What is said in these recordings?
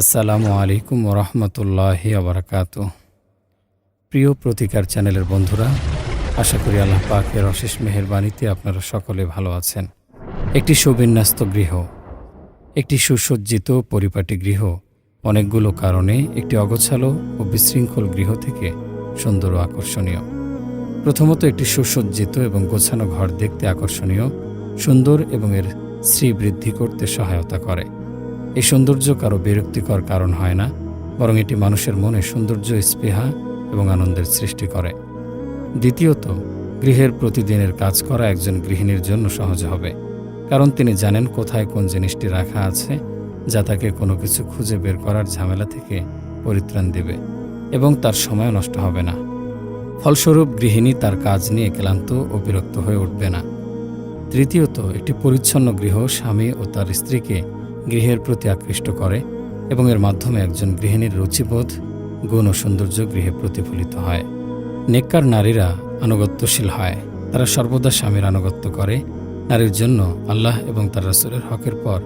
আসসালামু আলাইকুম রহমতুল্লাহ আবরাকাত। প্রিয় প্রতিকার চ্যানেলের বন্ধুরা, আশা করি আল্লাহ পাকের অশেষ মেহেরবানিতে আপনারা সকলে ভালো আছেন। একটি সুবিন্যস্ত গৃহ, একটি সুসজ্জিত পরিপাটি গৃহ, অনেকগুলো কারণে একটি অগোছালো ও বিশৃঙ্খল গৃহ থেকে সুন্দর ও আকর্ষণীয়। প্রথমত একটি সুসজ্জিত এবং গোছানো ঘর দেখতে আকর্ষণীয়, সুন্দর এবং এর শ্রী বৃদ্ধি করতে সহায়তা করে। এই সৌন্দর্য কারও বিরক্তিকর কারণ হয় না, বরং এটি মানুষের মনে সৌন্দর্য, স্পৃহা এবং আনন্দের সৃষ্টি করে। দ্বিতীয়ত, গৃহের প্রতিদিনের কাজ করা একজন গৃহিণীর জন্য সহজ হবে, কারণ তিনি জানেন কোথায় কোন জিনিসটি রাখা আছে, যা তাকে কোনো কিছু খুঁজে বের করার ঝামেলা থেকে পরিত্রাণ দেবে এবং তার সময় নষ্ট হবে না। ফলস্বরূপ, গৃহিণী তার কাজ নিয়ে ক্লান্ত ও বিরক্ত হয়ে উঠবে না। তৃতীয়ত, একটি পরিচ্ছন্ন গৃহ স্বামী ও তার স্ত্রীকে গৃহের প্রতি আকৃষ্ট করে এবং এর মাধ্যমে একজন গৃহিণীর রুচিবোধ, গুণ ও সৌন্দর্য গৃহে প্রতিফলিত হয়। নেককার নারীরা আনুগত্যশীল হয়। তারা সর্বদা স্বামীর আনুগত্য করে। নারীর জন্য আল্লাহ এবং তার রাসূলের হকের পর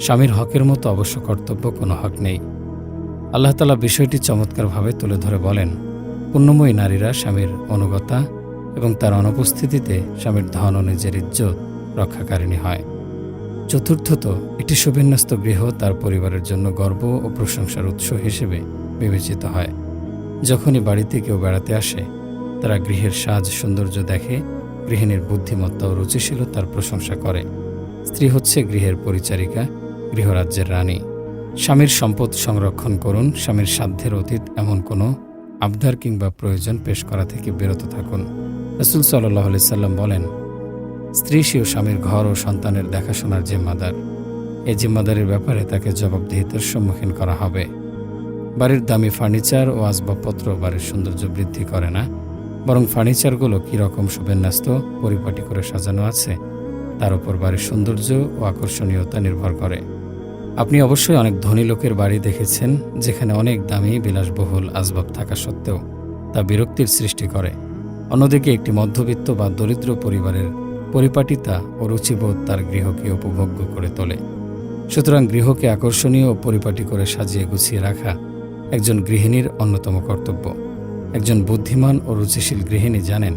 স্বামীর হকের মতো অবশ্য কর্তব্য কোনো হক নেই। আল্লাহ তালা বিষয়টি চমৎকারভাবে তুলে ধরে বলেন, পুণ্যময়ী নারীরা স্বামীর অনুগতা এবং তার অনুপস্থিতিতে স্বামীর ধন ও নিজের ইজ্জত রক্ষাকারিণী হয়। চতুর্থত একটি সুবিন্যস্ত গৃহ তার পরিবারের জন্য গর্ব ও প্রশংসার উৎস হিসেবে বিবেচিত হয়। যখনই বাড়িতে কেউ বেড়াতে আসে, তারা গৃহের সাজ সৌন্দর্য দেখে, গৃহিণীর বুদ্ধিমত্তা ও রুচিশীলতার প্রশংসা করে। স্ত্রী হচ্ছে গৃহের পরিচারিকা, গৃহরাজ্যের রানী। স্বামীর সম্পদ সংরক্ষণ করুন, স্বামীর সাধ্যের অতীত এমন কোনো আবদার কিংবা প্রয়োজন পেশ করা থেকে বিরত থাকুন। রসুল সাল্লাহ সাল্লাম বলেন স্ত্রী সেও স্বামীর ঘর ও সন্তানের দেখাশোনার জিম্মাদার। এই জিম্মাদারির ব্যাপারে তাকে জবাবদিহিতার সম্মুখীন করা হবে। বাড়ির দামি ফার্নিচার ও আসবাবপত্র বাড়ির সৌন্দর্য বৃদ্ধি করে না। বরং ফার্নিচারগুলো কীরকম সুবিন্যস্ত, পরিপাটি করে সাজানো আছে, তার উপর বাড়ির সৌন্দর্য ও আকর্ষণীয়তা নির্ভর করে। আপনি অবশ্যই অনেক ধনী লোকের বাড়ি দেখেছেন, যেখানে অনেক দামি, বিলাসবহুল আসবাব থাকা সত্ত্বেও তা বিরক্তির সৃষ্টি করে। অন্যদিকে একটি মধ্যবিত্ত বা দরিদ্র পরিবারের পরিপাটিতা ও রুচিবোধ তার গৃহকে উপভোগ্য করে তোলে। সুতরাং গৃহকে আকর্ষণীয় ও পরিপাটি করে সাজিয়ে গুছিয়ে রাখা একজন গৃহিণীর অন্যতম কর্তব্য। একজন বুদ্ধিমান ও রুচিশীল গৃহিণী জানেন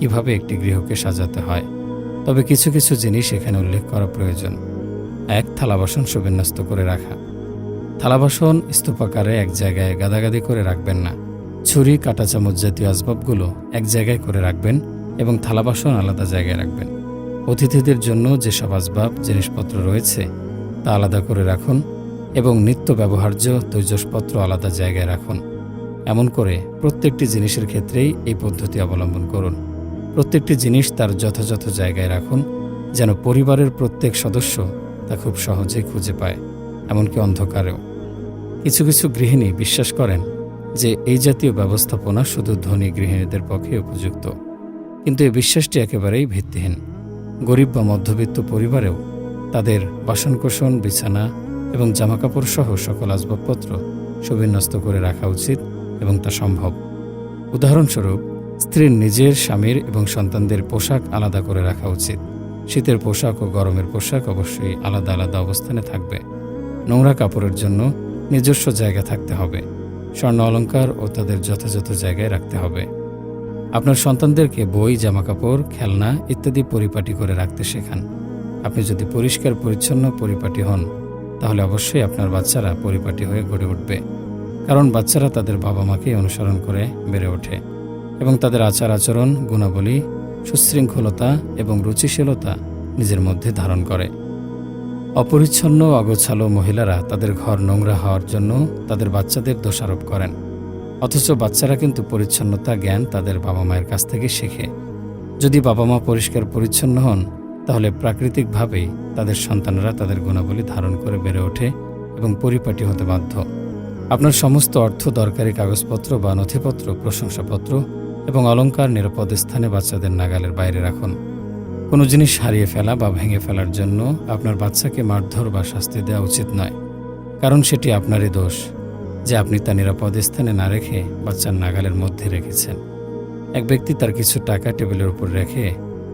কীভাবে একটি গৃহকে সাজাতে হয়। তবে কিছু কিছু জিনিস এখানে উল্লেখ করা প্রয়োজন। এক, থালা বাসন সুবিন্যস্ত করে রাখা। থালা বাসন স্তূপাকারে এক জায়গায় গাদাগাদি করে রাখবেন না। ছুরি, কাঁটা চামচ জাতীয় আসবাবগুলো এক জায়গায় করে রাখবেন এবং থালা বাসন আলাদা জায়গায় রাখবেন। অতিথিদের জন্য যেসব আসবাব, জিনিসপত্র রয়েছে, তা আলাদা করে রাখুন এবং নিত্য ব্যবহার্য তৈজসপত্র আলাদা জায়গায় রাখুন। এমন করে প্রত্যেকটি জিনিসের ক্ষেত্রেই এই পদ্ধতি অবলম্বন করুন। প্রত্যেকটি জিনিস তার যথাযথ জায়গায় রাখুন, যেন পরিবারের প্রত্যেক সদস্য তা খুব সহজেই খুঁজে পায়, এমনকি অন্ধকারেও। কিছু কিছু গৃহিণী বিশ্বাস করেন যে এই জাতীয় ব্যবস্থাপনা শুধু ধনী গৃহিণীদের পক্ষে উপযুক্ত। কিন্তু এই বিশ্বাসটি একেবারেই ভিত্তিহীন। গরিব বা মধ্যবিত্ত পরিবারেও তাদের বাসনকোসন, বিছানা এবং জামাকাপড় সহ সকল আসবাবপত্র সুবিন্যস্ত করে রাখা উচিত এবং তা সম্ভব। উদাহরণস্বরূপ, স্ত্রীর নিজের স্বামীর এবং সন্তানদের পোশাক আলাদা করে রাখা উচিত। শীতের পোশাক ও গরমের পোশাক অবশ্যই আলাদা আলাদা অবস্থানে থাকবে। নোংরা কাপড়ের জন্য নিজস্ব জায়গা থাকতে হবে। স্বর্ণ অলঙ্কার ও তাদের যথাযথ জায়গায় রাখতে হবে। আপনার সন্তানদেরকে বই, জামাকাপড়, খেলনা ইত্যাদি পরিপাটি করে রাখতে শেখান। আপনি যদি পরিষ্কার, পরিচ্ছন্ন পরিপাটি হন, তাহলে অবশ্যই আপনার বাচ্চারা পরিপাটি হয়ে গড়ে উঠবে। কারণ বাচ্চারা তাদের বাবা মাকে অনুসরণ করে বেড়ে ওঠে এবং তাদের আচার আচরণ, গুণাবলী, সুশৃঙ্খলতা এবং রুচিশীলতা নিজের মধ্যে ধারণ করে। অপরিচ্ছন্ন অগোছালো মহিলারা তাদের ঘর নোংরা হওয়ার জন্য তাদের বাচ্চাদের দোষারোপ করেন। অথচ বাচ্চারা কিন্তু পরিচ্ছন্নতা, জ্ঞান তাদের বাবা মায়ের কাছ থেকে শেখে। যদি বাবা মা পরিষ্কার পরিচ্ছন্ন হন, তাহলে প্রাকৃতিকভাবেই তাদের সন্তানরা তাদের গুণাবলী ধারণ করে বেড়ে ওঠে এবং পরিপাটি হতে বাধ্য। আপনার সমস্ত অর্থ, দরকারি কাগজপত্র বা নথিপত্র, প্রশংসাপত্র এবং অলঙ্কার নিরাপদ স্থানে বাচ্চাদের নাগালের বাইরে রাখুন। কোনো জিনিস হারিয়ে ফেলা বা ভেঙে ফেলার জন্য আপনার বাচ্চাকে মারধর বা শাস্তি দেওয়া উচিত নয়, কারণ সেটি আপনারই দোষ। যে আপনি তা নিরাপদ স্থানে না রেখে বাচ্চার নাগালের মধ্যে রেখেছেন। এক ব্যক্তি তার কিছু টাকা টেবিলের উপর রেখে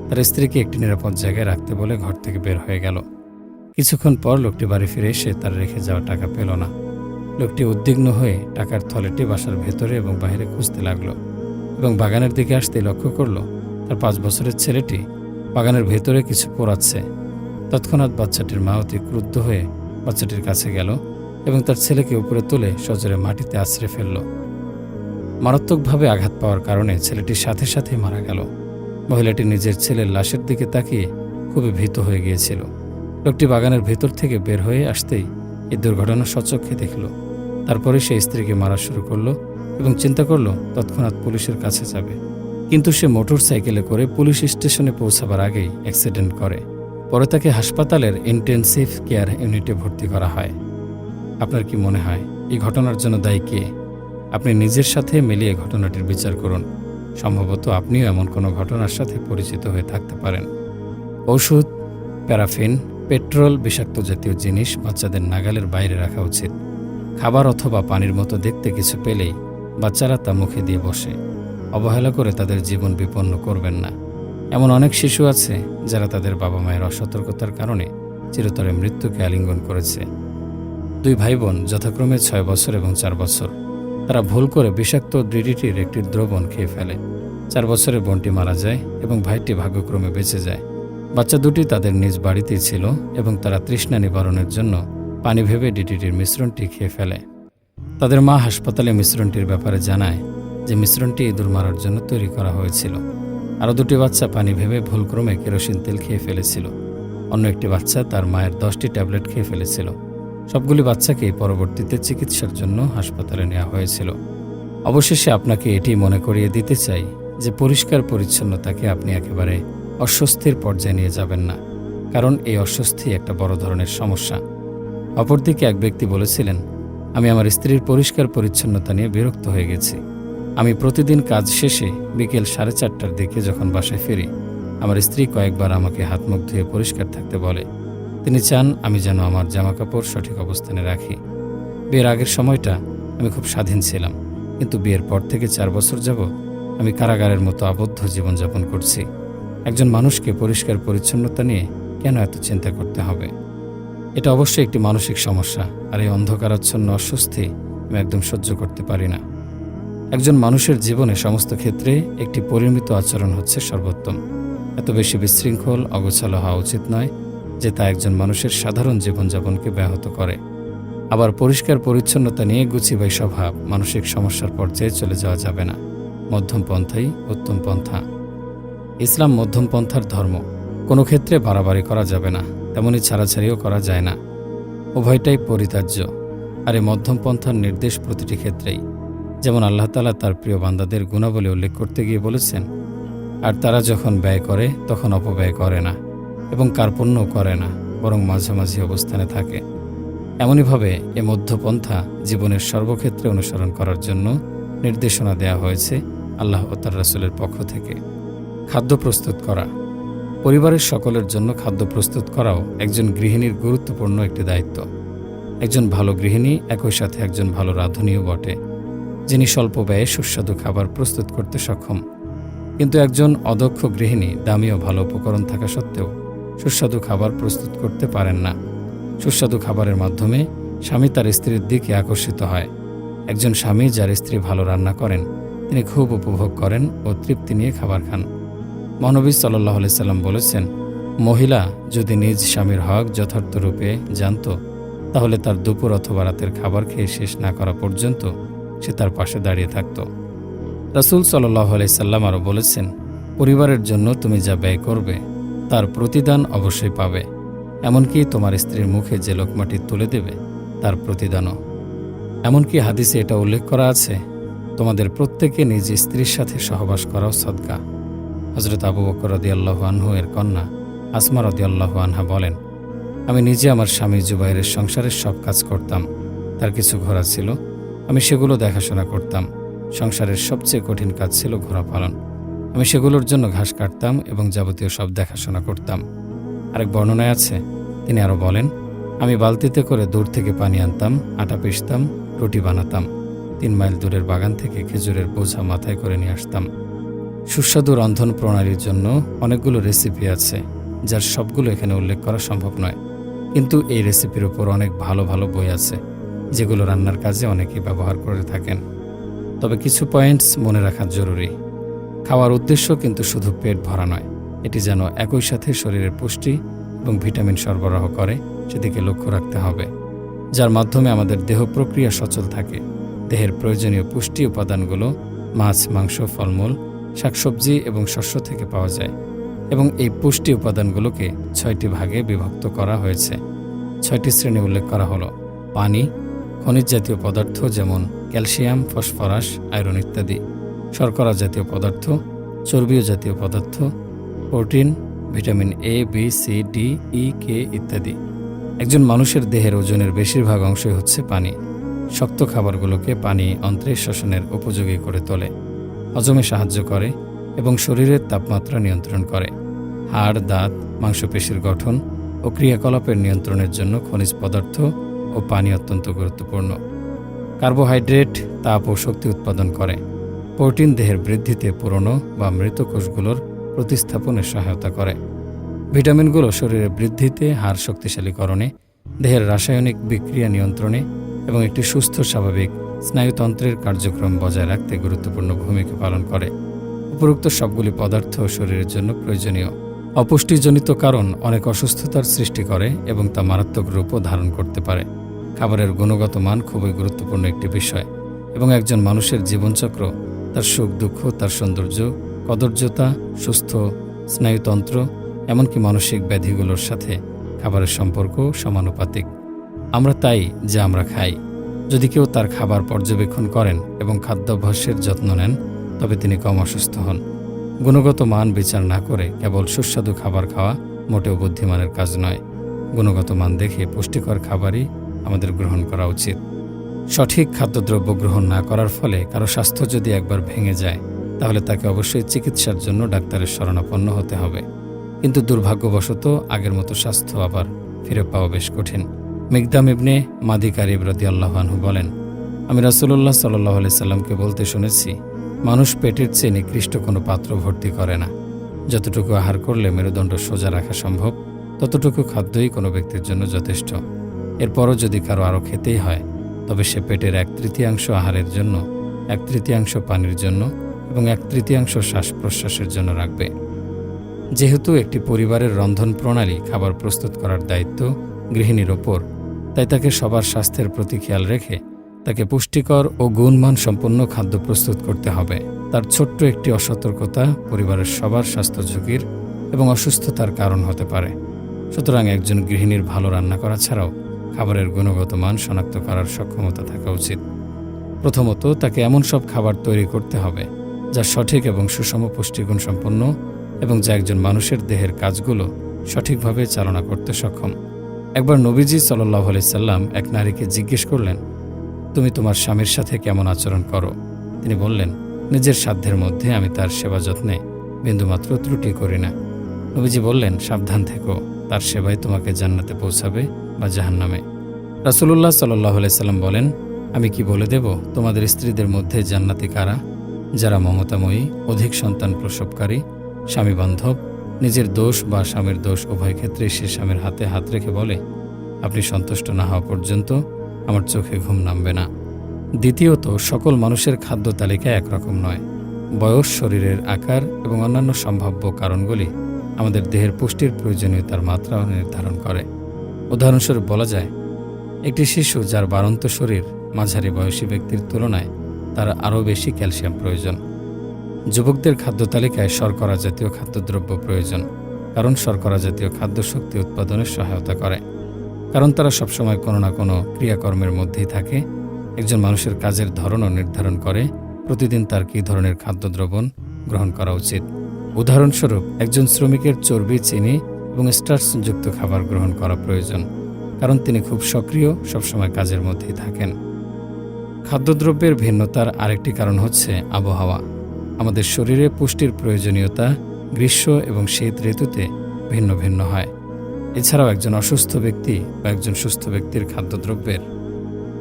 তার স্ত্রীকে একটি নিরাপদ জায়গায় রাখতে বলে ঘর থেকে বের হয়ে গেল। কিছুক্ষণ পর লোকটি বাড়ি ফিরে এসে তার রেখে যাওয়া টাকা পেল না। লোকটি উদ্বিগ্ন হয়ে টাকার থলেটি বাসার ভেতরে এবং বাইরে খুঁজতে লাগল এবং বাগানের দিকে আসতে লক্ষ্য করল তার পাঁচ বছরের ছেলেটি বাগানের ভেতরে কিছু পোড়াচ্ছে। তৎক্ষণাৎ বাচ্চাটির মা অতি ক্রুদ্ধ হয়ে বাচ্চাটির কাছে গেল এবং তার ছেলেকে উপরে তুলে সজোরে মাটিতে আছড়ে ফেলল। মারাত্মকভাবে আঘাত পাওয়ার কারণে ছেলেটির সাথে সাথে মারা গেল। মহিলাটি নিজের ছেলের লাশের দিকে তাকিয়ে খুবই ভীত হয়ে গিয়েছিল। লোকটি বাগানের ভেতর থেকে বের হয়ে আসতেই এই দুর্ঘটনা সচক্ষে দেখল। তারপরে সে স্ত্রীকে মারা শুরু করল এবং চিন্তা করল, তৎক্ষণাৎ পুলিশের কাছে যাবে। কিন্তু সে মোটর সাইকেলে করে পুলিশ স্টেশনে পৌঁছাবার আগেই অ্যাক্সিডেন্ট করে। পরে তাকে হাসপাতালের ইন্টেনসিভ কেয়ার ইউনিটে ভর্তি করা হয়। আপনার কি মনে হয়, এই ঘটনার জন্য দায়ী কে? আপনি নিজের সাথে মিলিয়ে ঘটনাটির বিচার করুন। সম্ভবত আপনিও এমন কোনো ঘটনার সাথে পরিচিত হয়ে থাকতে পারেন। ওষুধ প্যারাফিন, পেট্রোল, বিষাক্ত জাতীয় জিনিস বাচ্চাদের নাগালের বাইরে রাখা উচিত। খাবার অথবা পানির মতো দেখতে কিছু পেলেই বাচ্চারা তা মুখে দিয়ে বসে। অবহেলা করে তাদের জীবন বিপন্ন করবেন না। এমন অনেক শিশু আছে যারা তাদের বাবা মায়ের অসতর্কতার কারণে চিরতরে মৃত্যুকে আলিঙ্গন করেছে। দুই ভাই বোন যথাক্রমে ছয় বছর এবং চার বছর। তারা ভুল করে বিষাক্ত ডিডিটির একটি দ্রবণ খেয়ে ফেলে। চার বছরের বোনটি মারা যায় এবং ভাইটি ভাগ্যক্রমে বেঁচে যায়। বাচ্চা দুটি তাদের নিজ বাড়িতেই ছিল এবং তারা তৃষ্ণা নিবারণের জন্য পানি ভেবে ডিডিটির মিশ্রণটি খেয়ে ফেলে। তাদের মা হাসপাতালে মিশ্রণটির ব্যাপারে জানায় যে মিশ্রণটি ইঁদুর মারার জন্য তৈরি করা হয়েছিল। আরও দুটি বাচ্চা পানি ভেবে ভুলক্রমে কেরোসিন তেল খেয়ে ফেলেছিল। অন্য একটি বাচ্চা তার মায়ের দশটি ট্যাবলেট খেয়ে ফেলেছিল। সবগুলি বাচ্চাকেই পরবর্তীতে চিকিৎসার জন্য হাসপাতালে নেওয়া হয়েছিল। অবশেষে আপনাকে এটি মনে করিয়ে দিতে চাই যে পরিষ্কার পরিচ্ছন্নতাকে আপনি একেবারে অস্বস্তির পর্যায়ে নিয়ে যাবেন না, কারণ এই অস্বস্তি একটা বড় ধরনের সমস্যা। অপরদিকে এক ব্যক্তি বলেছিলেন, আমি আমার স্ত্রীর পরিষ্কার পরিচ্ছন্নতা নিয়ে বিরক্ত হয়ে গেছি। আমি প্রতিদিন কাজ শেষে বিকেল সাড়ে চারটার দিকে যখন বাসায় ফিরি, আমার স্ত্রী কয়েকবার আমাকে হাত মুখ ধুয়ে পরিষ্কার থাকতে বলে। তিনি চান আমি যেন আমার জামাকাপড় সঠিক অবস্থানে রাখি। বিয়ের আগের সময়টা আমি খুব স্বাধীন ছিলাম, কিন্তু বিয়ের পর থেকে চার বছর যাব আমি কারাগারের মতো আবদ্ধ জীবনযাপন করছি। একজন মানুষকে পরিষ্কার পরিচ্ছন্নতা নিয়ে কেন এত চিন্তা করতে হবে? এটা অবশ্যই একটি মানসিক সমস্যা, আর এই অন্ধকারাচ্ছন্ন অস্বস্তি আমি একদম সহ্য করতে পারি না। একজন মানুষের জীবনে সমস্ত ক্ষেত্রে একটি পরিমিত আচরণ হচ্ছে সর্বোত্তম। এত বেশি বিশৃঙ্খল, অগোছালো হওয়া উচিত নয় যে তা একজন মানুষের সাধারণ জীবনযাপনকে ব্যাহত করে। আবার পরিষ্কার পরিচ্ছন্নতা নিয়ে গুছিবাই স্বভাব মানসিক সমস্যার পর্যায়ে চলে যাওয়া যাবে না। মধ্যম পন্থাই উত্তম পন্থা। ইসলাম মধ্যম পন্থার ধর্ম। কোনো ক্ষেত্রে বাড়াবাড়ি করা যাবে না তেমনই ছাড়াছাড়িও করা যায় না। উভয়টাই পরিতার্য আর এই মধ্যম পন্থার নির্দেশ প্রতিটি ক্ষেত্রেই। যেমন আল্লাহ তালা তার প্রিয় বান্দাদের গুণাবলী উল্লেখ করতে গিয়ে বলেছেন, আর তারা যখন ব্যয় করে, তখন অপব্যয় করে না। এবং কার্পণ্য করে না, বরং মাঝামাঝি অবস্থানে থাকে। এমনইভাবে এ মধ্যপন্থা জীবনের সর্বক্ষেত্রে অনুসরণ করার জন্য নির্দেশনা দেওয়া হয়েছে আল্লাহ ও তার রাসুলের পক্ষ থেকে। খাদ্য প্রস্তুত করা। পরিবারের সকলের জন্য খাদ্য প্রস্তুত করাও একজন গৃহিণীর গুরুত্বপূর্ণ একটি দায়িত্ব। একজন ভালো গৃহিণী একই সাথে একজন ভালো রাঁধুনিও বটে, যিনি স্বল্প ব্যয়ে সুস্বাদু খাবার প্রস্তুত করতে সক্ষম। কিন্তু একজন অদক্ষ গৃহিণী দামি ও ভালো উপকরণ থাকা সত্ত্বেও সুস্বাদু খাবার প্রস্তুত করতে পারেন না। সুস্বাদু খাবারের মাধ্যমে স্বামী তার স্ত্রীর দিকে আকর্ষিত হয়। একজন স্বামী যার স্ত্রী ভালো রান্না করেন, তিনি খুব উপভোগ করেন ও তৃপ্তি নিয়ে খাবার খান। মহানবী সাল্লাহ সাল্লাম বলেছেন, মহিলা যদি নিজ স্বামীর হক যথার্থ রূপে জানত, তাহলে তার দুপুর অথবা রাতের খাবার খেয়ে শেষ না করা পর্যন্ত সে তার পাশে দাঁড়িয়ে থাকত। রাসুল সাল্লাহ সাল্লাম আরও বলেছেন, পরিবারের জন্য তুমি যা ব্যয় করবে তার প্রতিদান অবশ্যই পাবে। এমনকি তোমার স্ত্রীর মুখে যে লোকমাটি তুলে দেবে, তার প্রতিদানও। এমনকি হাদিসে এটা উল্লেখ করা আছে, তোমাদের প্রত্যেকে নিজ স্ত্রীর সাথে সহবাস করাও সদকা। হজরত আবু বকর রদিয়াল্লাহ আনহু এর কন্যা আসমা রদিয়াল্লাহ আনহা বলেন, আমি নিজে আমার স্বামী জুবাইরের সংসারের সব কাজ করতাম। তার কিছু ঘোড়া ছিল, আমি সেগুলো দেখাশোনা করতাম। সংসারের সবচেয়ে কঠিন কাজ ছিল ঘোড়া পালন। আমি সেগুলোর জন্য ঘাস কাটতাম এবং যাবতীয় সব দেখাশোনা করতাম। আরেক বর্ণনায় আছে, তিনি আরও বলেন, আমি বালতিতে করে দূর থেকে পানি আনতাম, আটা পিষতাম, রুটি বানাতাম, তিন মাইল দূরের বাগান থেকে খেজুরের বোঝা মাথায় করে নিয়ে আসতাম। সুস্বাদু রন্ধন প্রণালীর জন্য অনেকগুলো রেসিপি আছে, যার সবগুলো এখানে উল্লেখ করা সম্ভব নয়। কিন্তু এই রেসিপির উপর অনেক ভালো ভালো বই আছে, যেগুলো রান্নার কাজে অনেকেই ব্যবহার করে থাকেন। তবে কিছু পয়েন্টস মনে রাখা জরুরি। খাওয়ার উদ্দেশ্য কিন্তু শুধু পেট ভরা নয়, এটি যেন একই সাথে শরীরের পুষ্টি এবং ভিটামিন সরবরাহ করে, সেদিকে লক্ষ্য রাখতে হবে। যার মাধ্যমে আমাদের দেহ প্রক্রিয়া সচল থাকে। দেহের প্রয়োজনীয় পুষ্টি উপাদানগুলো মাছ, মাংস, ফলমূল, শাকসবজি এবং শস্য থেকে পাওয়া যায় এবং এই পুষ্টি উপাদানগুলোকে ছয়টি ভাগে বিভক্ত করা হয়েছে। ছয়টি শ্রেণি উল্লেখ করা হলো, পানি, খনিজ জাতীয় পদার্থ যেমন ক্যালসিয়াম, ফসফরাস, আয়রন ইত্যাদি। শর্করা জাতীয় পদার্থ চর্বীয় জাতীয় পদার্থ, protein, vitamin A B C D E K ইত্যাদি। একজন মানুষের দেহের ওজনের বেশিরভাগ অংশই হচ্ছে পানি। শক্ত খাবারগুলোকে পানি, অন্ত্রে শোষণের উপযোগী করে তোলে, হজমে সাহায্য করে এবং শরীরের তাপমাত্রা নিয়ন্ত্রণ করে। হাড়, দাঁত, মাংসপেশির গঠন ও ক্রিয়াকলাপের নিয়ন্ত্রণের জন্য খনিজ পদার্থ ও পানি অত্যন্ত গুরুত্বপূর্ণ। কার্বোহাইড্রেট, তাপ ও শক্তি উৎপাদন করে। প্রোটিন দেহের বৃদ্ধিতে পুরনো বা মৃত কোষগুলোর প্রতিস্থাপনে সহায়তা করে। ভিটামিনগুলো শরীরের বৃদ্ধিতে হাড় শক্তিশালীকরণে দেহের রাসায়নিক বিক্রিয়া নিয়ন্ত্রণে এবং একটি সুস্থ, স্বাভাবিক স্নায়ুতন্ত্রের কার্যক্রম বজায় রাখতে গুরুত্বপূর্ণ ভূমিকা পালন করে। উপরোক্ত সবগুলি পদার্থ শরীরের জন্য প্রয়োজনীয়। অপুষ্টিজনিত কারণ অনেক অসুস্থতার সৃষ্টি করে এবং তা মারাত্মক রূপও ধারণ করতে পারে। খাবারের গুণগত মান খুবই গুরুত্বপূর্ণ একটি বিষয় এবং একজন মানুষের জীবনচক্র তার সুখ, দুঃখ, তার সৌন্দর্য, কদর্যতা, সুস্থ স্নায়ুতন্ত্র, এমনকি মানসিক ব্যাধিগুলোর সাথে খাবারের সম্পর্ক সমানুপাতিক। আমরা তাই যা আমরা খাই। যদি কেউ তার খাবার পর্যবেক্ষণ করেন এবং খাদ্যাভ্যাসের যত্ন নেন, তবে তিনি কম অসুস্থ হন। গুণগত মান বিচার না করে কেবল সুস্বাদু খাবার খাওয়া মোটেও বুদ্ধিমানের কাজ নয়। গুণগত মান দেখে পুষ্টিকর খাবারই আমাদের গ্রহণ করা উচিত। সঠিক খাদ্যদ্রব্য গ্রহণ না করার ফলে কারও স্বাস্থ্য যদি একবার ভেঙে যায়, তাহলে তাকে অবশ্যই চিকিৎসার জন্য ডাক্তারের শরণাপন্ন হতে হবে। কিন্তু দুর্ভাগ্যবশত আগের মতো স্বাস্থ্য আবার ফিরে পাওয়া বেশ কঠিন। মিগদাম ইবনে মাদি কারিব আল্লাহানহু বলেন, আমি রাসুল্লাহ সাল্লাহ সাল্লামকে বলতে শুনেছি, মানুষ পেটের চেয়ে নিকৃষ্ট কোনো পাত্র ভর্তি করে না। যতটুকু আহার করলে মেরুদণ্ড সোজা রাখা সম্ভব, ততটুকু খাদ্যই কোনো ব্যক্তির জন্য যথেষ্ট। এরপরও যদি কারও আরও খেতেই হয় তবে সে পেটের এক তৃতীয়াংশ আহারের জন্য, এক তৃতীয়াংশ পানির জন্য এবং এক তৃতীয়াংশ শ্বাস প্রশ্বাসের জন্য রাখবে। যেহেতু একটি পরিবারের রন্ধন প্রণালী খাবার প্রস্তুত করার দায়িত্ব গৃহিণীর ওপর, তাই তাকে সবার স্বাস্থ্যের প্রতি খেয়াল রেখে তাকে পুষ্টিকর ও গুণমান সম্পন্ন খাদ্য প্রস্তুত করতে হবে। তার ছোট্ট একটি অসতর্কতা পরিবারের সবার স্বাস্থ্য ঝুঁকির এবং অসুস্থতার কারণ হতে পারে। সুতরাং একজন গৃহিণীর ভালো রান্না করা ছাড়াও খাবারের গুণগত মান শনাক্ত করার সক্ষমতা থাকা উচিত। প্রথমত, তাকে এমন সব খাবার তৈরি করতে হবে, যা সঠিক এবং সুষম পুষ্টিগুণ সম্পন্ন এবং যা একজন মানুষের দেহের কাজগুলো সঠিকভাবে চালনা করতে সক্ষম। একবার নবীজি সাল্লাহ সাল্লাম এক নারীকে জিজ্ঞেস করলেন, তুমি তোমার স্বামীর সাথে কেমন আচরণ করো? তিনি বললেন, নিজের সাধ্যের মধ্যে আমি তার সেবা যত্নে বিন্দুমাত্র ত্রুটি করি না। নবীজি বললেন, সাবধান থেকো, তার সেবাই তোমাকে জান্নাতে পৌঁছাবে বা জাহান্নামে। রাসুলুল্লাহ সাল্লাহ সাল্লাম বলেন, আমি কি বলে দেব, তোমাদের স্ত্রীদের মধ্যে জান্নাতি কারা? যারা মমতাময়ী, অধিক সন্তান প্রসবকারী, স্বামী বান্ধব, নিজের দোষ বা স্বামীর দোষ উভয় ক্ষেত্রে সে স্বামীর হাতে হাত রেখে বলে, আপনি সন্তুষ্ট না হওয়া পর্যন্ত আমার চোখে ঘুম নামবে না। দ্বিতীয়ত, সকল মানুষের খাদ্য তালিকা একরকম নয়। বয়স, শরীরের আকার এবং অন্যান্য সম্ভাব্য কারণগুলি আমাদের দেহের পুষ্টির প্রয়োজনীয়তার মাত্রা নির্ধারণ করে। উদাহরণস্বরূপ বলা যায়, একটি শিশু যার বাড়ন্ত শরীর মাঝারি বয়সী ব্যক্তির তুলনায় তার আরও বেশি ক্যালসিয়াম প্রয়োজন। যুবকদের খাদ্য তালিকায় শর্করা জাতীয় খাদ্যদ্রব্য প্রয়োজন, কারণ শর্করা জাতীয় খাদ্য শক্তি উৎপাদনে সহায়তা করে। কারণ তারা সবসময় কোনো না কোনো ক্রিয়াকর্মের মধ্যেই থাকে। একজন মানুষের কাজের ধরনও নির্ধারণ করে প্রতিদিন তার কী ধরনের খাদ্যদ্রবণ গ্রহণ করা উচিত। উদাহরণস্বরূপ, একজন শ্রমিকের চর্বি, চিনি এবং স্টার্চযুক্ত খাবার গ্রহণ করা প্রয়োজন, কারণ তিনি খুব সক্রিয়, সবসময় কাজের মধ্যেই থাকেন। খাদ্যদ্রব্যের ভিন্নতার আরেকটি কারণ হচ্ছে আবহাওয়া। আমাদের শরীরে পুষ্টির প্রয়োজনীয়তা গ্রীষ্ম এবং শীত ঋতুতে ভিন্ন ভিন্ন হয়। এছাড়াও একজন অসুস্থ ব্যক্তি বা একজন সুস্থ ব্যক্তির খাদ্যদ্রব্যের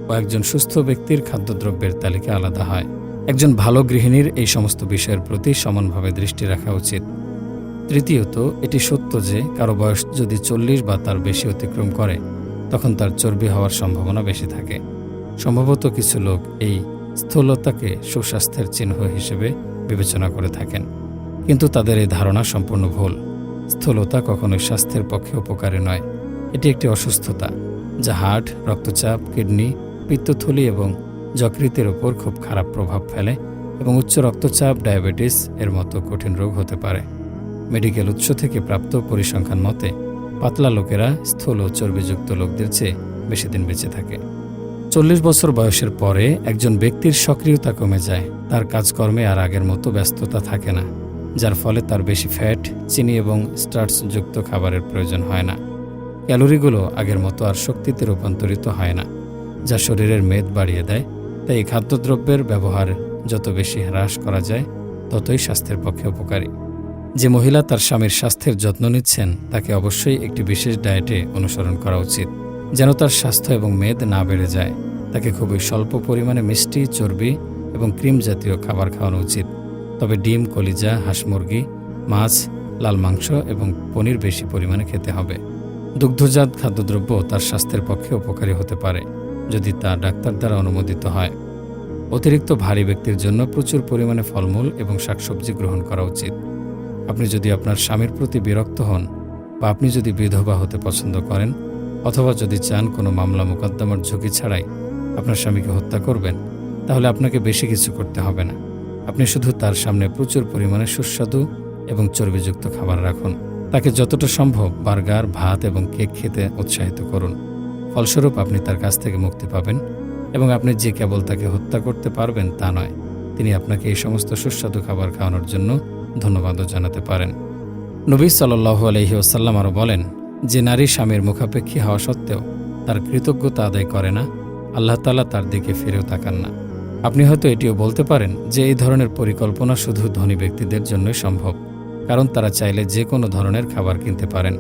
ও একজন সুস্থ ব্যক্তির খাদ্যদ্রব্যের তালিকা আলাদা হয়। একজন ভালো গৃহিণীর এই সমস্ত বিষয়ের প্রতি সমানভাবে দৃষ্টি রাখা উচিত। তৃতীয়ত, এটি সত্য যে কারও বয়স যদি চল্লিশ বা তার বেশি অতিক্রম করে, তখন তার চর্বি হওয়ার সম্ভাবনা বেশি থাকে। সম্ভবত কিছু লোক এই স্থূলতাকে সুস্বাস্থ্যের চিহ্ন হিসেবে বিবেচনা করে থাকেন। কিন্তু তাদের এই ধারণা সম্পূর্ণ ভুল। স্থূলতা কখনোই স্বাস্থ্যের পক্ষে উপকারী নয়। এটি একটি অসুস্থতা, যা হার্ট, রক্তচাপ, কিডনি, পিত্তথলি এবং যকৃতের ওপর খুব খারাপ প্রভাব ফেলে এবং উচ্চ রক্তচাপ, ডায়াবেটিস এর মতো কঠিন রোগ হতে পারে। মেডিকেল উৎস থেকে প্রাপ্ত পরিসংখ্যান মতে, পাতলা লোকেরা স্থূল ও চর্বিযুক্ত লোকদের চেয়ে বেশি দিন বেঁচে থাকে। চল্লিশ বছর বয়সের পরে একজন ব্যক্তির সক্রিয়তা কমে যায়, তার কাজকর্মে আর আগের মতো ব্যস্ততা থাকে না, যার ফলে তার বেশি ফ্যাট, চিনি এবং স্টার্চযুক্ত খাবারের প্রয়োজন হয় না। ক্যালোরিগুলো আগের মতো আর শক্তিতে রূপান্তরিত হয় না, যা শরীরের মেদ বাড়িয়ে দেয়, তাই এই খাদ্যদ্রব্যের ব্যবহার যত বেশি হ্রাস করা যায়, ততই স্বাস্থ্যের পক্ষে উপকারী। যে মহিলা তার স্বামীর স্বাস্থ্যের যত্ন নিচ্ছেন, তাকে অবশ্যই একটি বিশেষ ডায়েটে অনুসরণ করা উচিত। যেন তার স্বাস্থ্য এবং মেদ না বেড়ে যায়, তাকে খুবই স্বল্প পরিমাণে মিষ্টি, চর্বি এবং ক্রিম জাতীয় খাবার খাওয়ানো উচিত। তবে ডিম, কলিজা, হাঁস মুরগি, মাছ, লাল মাংস এবং পনির বেশি পরিমাণে খেতে হবে। দুগ্ধজাত খাদ্যদ্রব্য তার স্বাস্থ্যের পক্ষে উপকারী হতে পারে, যদি তা ডাক্তার দ্বারা অনুমোদিত হয়। অতিরিক্ত ভারী ব্যক্তির জন্য প্রচুর পরিমাণে ফলমূল এবং শাকসবজি গ্রহণ করা উচিত। আপনি যদি আপনার স্বামীর প্রতি বিরক্ত হন বা আপনি যদি বিধবা হতে পছন্দ করেন অথবা যদি চান কোনো মামলা মোকদ্দমার ঝুঁকি ছাড়াই আপনার স্বামীকে হত্যা করবেন, তাহলে আপনাকে বেশি কিছু করতে হবে না। আপনি শুধু তার সামনে প্রচুর পরিমাণে সুস্বাদু এবং চর্বিযুক্ত খাবার রাখুন। তাকে যতটা সম্ভব বার্গার, ভাত এবং কেক খেতে উৎসাহিত করুন। ফলস্বরূপ আপনি তার কাছ থেকে মুক্তি পাবেন এবং আপনি যে কেবল তাকে হত্যা করতে পারবেন তা নয়, তিনি আপনাকে এই সমস্ত সুস্বাদু খাবার খাওয়ানোর জন্য ধন্যবাদও জানাতে পারেন। নবী সাল্লাহ আলহি ওসাল্লাম আরও বলেন, যে নারী স্বামীর মুখাপেক্ষী হওয়া সত্ত্বেও তার কৃতজ্ঞতা আদায় করে না, আল্লাহ তালা তার দিকে ফিরেও তাকান না। আপনি হয়তো এটিও বলতে পারেন যে এই ধরনের পরিকল্পনা শুধু ধনী ব্যক্তিদের জন্যই সম্ভব, কারণ তারা চাইলে যে কোনো ধরনের খাবার কিনতে পারেন।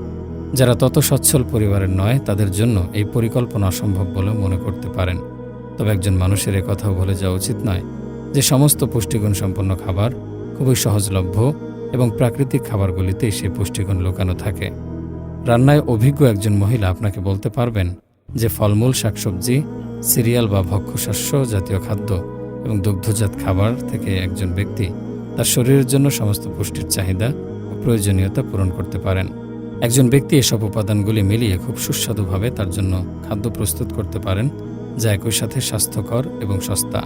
যারা তত সচ্ছল পরিবারের নয়, তাদের জন্য এই পরিকল্পনা অসম্ভব বলে মনে করতে পারেন। তবে একজন মানুষের এ কথাও বলে যাওয়া উচিত নয় যে সমস্ত পুষ্টিগুণ সম্পন্ন খাবার খুবই সহজলভ্য এবং প্রাকৃতিক খাবারগুলিতেই সে পুষ্টিগুণ লুকানো থাকে। রান্নায় অভিজ্ঞ একজন মহিলা আপনাকে বলতে পারবেন যে ফলমূল, শাকসবজি, সিরিয়াল বা ভক্ষ্যশস্য জাতীয় খাদ্য এবং দুগ্ধজাত খাবার থেকে একজন ব্যক্তি তার শরীরের জন্য সমস্ত পুষ্টির চাহিদা ও প্রয়োজনীয়তা পূরণ করতে পারেন। একজন ব্যক্তি এসব উপাদানগুলি মিলিয়ে খুব সুস্বাদুভাবে তার জন্য খাদ্য প্রস্তুত করতে পারেন, যা একই সাথে স্বাস্থ্যকর এবং সস্তা।